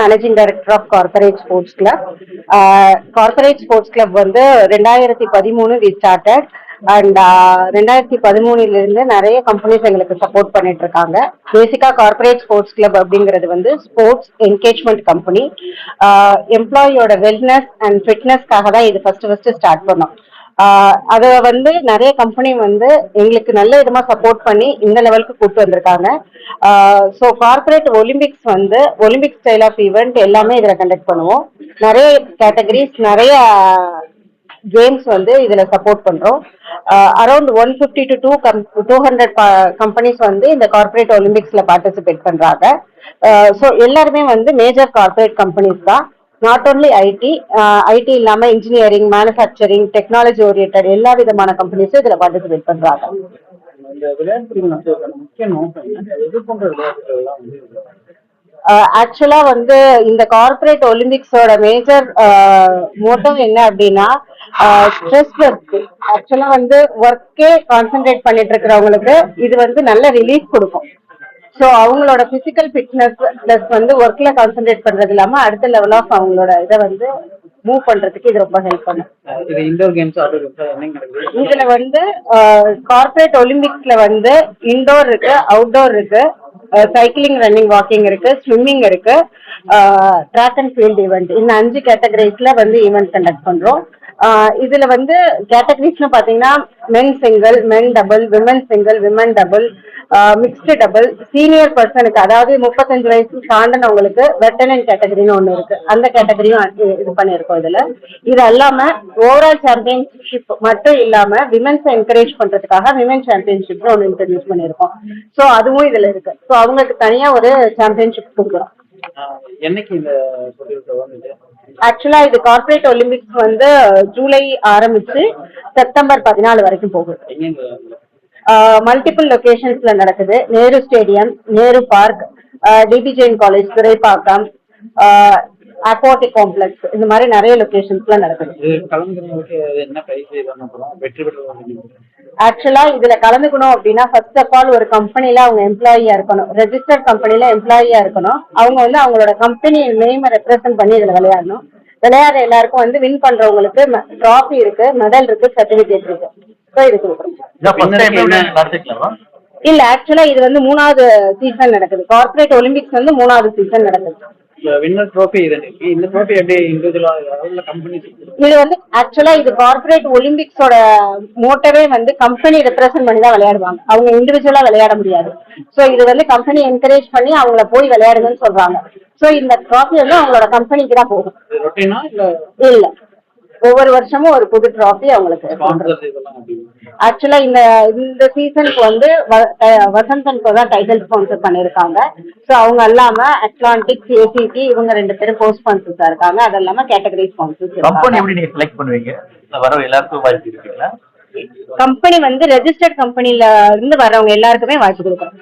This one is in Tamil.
Managing director of corporate sports club corporate sports club வந்து ரெண்டாயிரத்தி பதிமூணு வி ஸ்டார்டட் அண்ட் ரெண்டாயிரத்தி பதிமூணுல இருந்து நிறைய கம்பெனிஸ் எங்களுக்கு சப்போர்ட் பண்ணிட்டு இருக்காங்க பேசிக்காக கார்பரேட் ஸ்போர்ட்ஸ் கிளப் அப்படிங்கிறது வந்து ஸ்போர்ட்ஸ் என்கேஜ்மெண்ட் கம்பெனி எம்ப்ளாயியோட வெல்னஸ் அண்ட் ஃபிட்னஸ்க்காக தான் இது ஃபர்ஸ்ட் ஃபர்ஸ்ட் ஸ்டார்ட் பண்ணோம். அதை வந்து நிறைய கம்பெனி வந்து எங்களுக்கு நல்ல விதமா சப்போர்ட் பண்ணி இந்த லெவலுக்கு கூப்பிட்டு வந்திருக்காங்க. ஸோ கார்பரேட் ஒலிம்பிக்ஸ் வந்து ஒலிம்பிக் ஸ்டைல் ஆஃப் ஈவெண்ட் எல்லாமே இதில் கண்டக்ட் பண்ணுவோம். நிறைய கேட்டகரிஸ் நிறைய கேம்ஸ் வந்து இதுல சப்போர்ட் பண்றோம். Around one fifty to two come two hundred companies வந்து இந்த கார்பரேட் ஒலிம்பிக்ஸ்ல பார்ட்டிசிபேட் பண்றாங்க. ஸோ எல்லாருமே வந்து மேஜர் கார்பரேட் கம்பெனிஸ் தான். நாட் ஓன்லி ஐடி ஐடி இல்லாம இன்ஜினியரிங் மேனுஃபேக்சரிங் டெக்னாலஜி ஓரியன்ட் எல்லா விதமான கம்பெனிஸும் இதுல பார்ட்டிசிபேட் பண்றாங்க. ஆக்சுவலா வந்து இந்த கார்ப்பரேட் ஒலிம்பிக்ஸோட மேஜர் மோட்டோ என்ன அப்படின்னா ஸ்ட்ரெஸ் ஒர்க் ஆக்சுவலா வந்து ஒர்க்கே கான்சென்ட்ரேட் பண்ணிட்டு இருக்கிறவங்களுக்கு இது வந்து நல்ல ரிலீஃப் கொடுக்கும். ஸோ அவங்களோட பிசிக்கல் ஃபிட்னஸ் பிளஸ் வந்து ஒர்க்ல கான்சென்ட்ரேட் பண்றது இல்லாம அடுத்த லெவல் ஆஃப் அவங்களோட இதை வந்து மூவ் பண்றதுக்கு இது ரொம்ப ஹெல்ப் பண்ணும். இதுல வந்து கார்ப்பரேட் ஒலிம்பிக்ஸ்ல வந்து இன்டோர் இருக்கு அவுட்டோர் இருக்கு சைக்கிளிங் ரன்னிங் வாக்கிங் இருக்கு ஸ்விம்மிங் இருக்கு ட்ராக் அண்ட் ஃபீல்ட் ஈவெண்ட் இந்த அஞ்சு கேட்டகரிஸ்ல வந்து ஈவெண்ட் கண்டக்ட் பண்றோம். இதுல வந்து கேட்டகரிஸ்னு பாத்தீங்கன்னா men single men double women single women double mixed double senior பர்சனுக்கு அதாவது முப்பத்தஞ்சு வயசு தாண்டினவங்களுக்கு வெட்டனன் கேட்டகரின்னு ஒண்ணு இருக்கு. அந்த கேட்டகரியும் இது பண்ணியிருக்கோம் இதுல. இது அல்லாம ஓவரால் சாம்பியன்ஷிப் மட்டும் இல்லாம விமென்ஸ் என்கரேஜ் பண்றதுக்காக விமன் சாம்பியன்ஷிப் ஒன்று இன்ட்ரடியூஸ் பண்ணியிருக்கோம். ஸோ அதுவும் இதுல இருக்கு. ஸோ அவங்களுக்கு தனியா ஒரு சாம்பியன்ஷிப் கொடுக்குறோம். என்னைக்கு இந்த ஆக்சுவலா இது கார்ப்பரேட் ஒலிம்பிக்ஸ் வந்து ஜூலை ஆரம்பிச்சு செப்டம்பர் பதினாலு வரைக்கும் போகுது. மல்டிபிள் லொகேஷன்ஸ்ல நடக்குது. Nehru stadium Nehru park D B Jain college Thoraipakkam aquatic complex இந்த மாதிரி நிறைய லொகேஷன்ஸ்ல நடக்குது. ஆக்சுவலா இதுல கலந்துக்கணும் அப்படின்னா ஃபர்ஸ்ட் ஆஃப் ஆல் ஒரு கம்பெனில அவங்க எம்ப்ளாயியா இருக்கணும். ரெஜிஸ்டர்ட் கம்பெனில எம்ப்ளாயியா இருக்கணும். அவங்க வந்து அவங்களோட கம்பெனி நேமை ரெப்ரசென்ட் பண்ணி இதுல விளையாடணும். விளையாடுற எல்லாருக்கும் வந்து வின் பண்றவங்களுக்கு ட்ராஃபி இருக்கு மெடல் இருக்கு சர்டிபிகேட் இருக்கு. ஸோ இது கொடுக்குறோம் இல்ல ஆக்சுவலா இது வந்து மூணாவது சீசன் நடக்குது. கார்ப்பரேட் ஒலிம்பிக்ஸ் வந்து மூணாவது சீசன் நடக்குது. Winner trophy. இந்த ட்ரோஃபி எப்படி இண்டிவிஜுவலா உள்ள கம்பெனிஸ் இது வந்து ஆக்சுவலா இது கார்ப்பரேட் ஒலிம்பிக்ஸோட மோட்டவே வந்து கம்பெனி ரெப்ரசென்ட் பண்ணி தான் விளையாடுவாங்க. அவங்க இண்டிவிஜுவலா விளையாட முடியாது. சோ இது வந்து கம்பெனி என்கரேஜ் பண்ணி அவங்கள போய் விளையாடுங்கன்னு சொல்றாங்க. சோ இந்த ட்ராஃபி வந்து அவங்களோட கம்பெனிக்கு தான் போகும். இல்ல. ஒவ்வொரு வருஷமும் ஒரு புது ட்ராஃபி அவங்களுக்கு ஆக்சுவலா இந்த இந்த சீசனுக்கு வந்து வ- அஹ் வசந்தன்கோ தான் டைட்டில் ஸ்பான்சர் பண்ணிருக்காங்க. சோ அவங்க இல்லாம அட்லாண்டிக் ஏசிடி இவங்க ரெண்டு பேரும் போஸ்ட் ஸ்பான்சர்ஸா இருக்காங்க. அது இல்லாம கேட்டகரி ஸ்பான்சர்ஸ் கம்பெனி எப்படி நீங்க செலக்ட் பண்ணுவீங்க? வர எல்லாருக்கும் வாய்ப்பு இருக்குங்களா? கம்பெனி வந்து ரெஜிஸ்டர்ட் கம்பெனில இருந்து வர்றவங்க எல்லாருக்குமே வாய்ப்பு கொடுக்குறோம்.